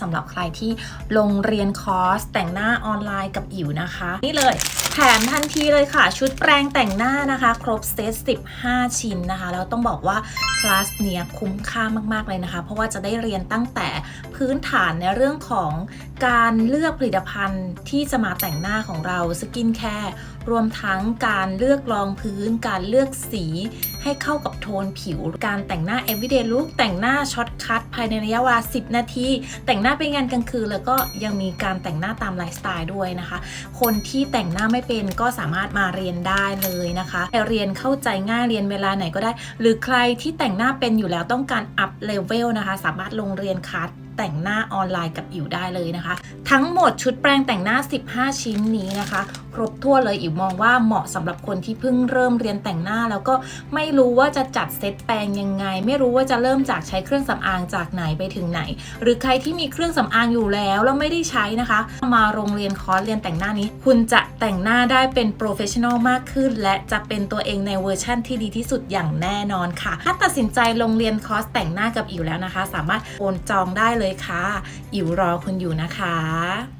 สำหรับใครที่ลงเรียนคอร์สแต่งหน้าออนไลน์กับอิ๋วนะคะ นี่เลยแถมทันทีเลยค่ะ ชุดแปรงแต่งหน้านะคะ ครบเซต 15 ชิ้นนะคะ แล้วต้องบอกว่าคลาสเนี้ยคุ้มค่ามากๆเลยนะคะ เพราะว่าจะได้เรียนตั้งแต่พื้นฐานในเรื่องของ การเลือกผลิตภัณฑ์ที่จะมาแต่งหน้าของเราสกินแคร์รวมทั้งการเลือกรองพื้น การเลือกสีให้เข้ากับโทนผิว การแต่งหน้า everyday look แต่งหน้าช็อตคัทภายในระยะเวลา 10 นาที แต่งหน้าไปงานกลางคืน แล้วก็ยังมีการแต่งหน้าตามไลฟ์สไตล์ด้วยนะคะ คนที่แต่งหน้าไม่เป็นก็สามารถมาเรียนได้เลยนะคะเรียนเข้าใจง่ายเรียนเวลาไหนก็ได้ หรือใครที่แต่งหน้าเป็นอยู่แล้วต้องการอัพเลเวลนะคะ สามารถลงเรียนคลาส แต่งหน้าออนไลน์กับอิ๋วได้เลยนะคะ ทั้งหมดชุดแปรงแต่งหน้า 15 ชิ้นนี้นะคะ ครบทั่วนเลยอิ๋วมองว่าเหมาะสำหรับคนที่เพิ่งเริ่มเรียนแต่งหน้า แล้วก็ไม่รู้ว่าจะจัดเซตแปรงยังไง ไม่รู้ว่าจะเริ่มจากใช้เครื่องสำอางจากไหนไปถึงไหน หรือใครที่มีเครื่องสำอางอยู่แล้วแล้วไม่ได้ใช้นะคะ มาโรงเรียนคอร์สเรียนแต่งหน้านี้ คุณจะแต่งหน้าได้เป็นโปรเฟชชั่นอลมากขึ้น และจะเป็นตัวเองในเวอร์ชั่นที่ดีที่สุดอย่างแน่นอนค่ะ ถ้าตัดสินใจลงเรียนคอร์สแต่งหน้ากับอิ๋วแล้วนะคะ สามารถโอนจองได้เลยเลยค่ะ อิ๋วรอคุณอยู่นะคะ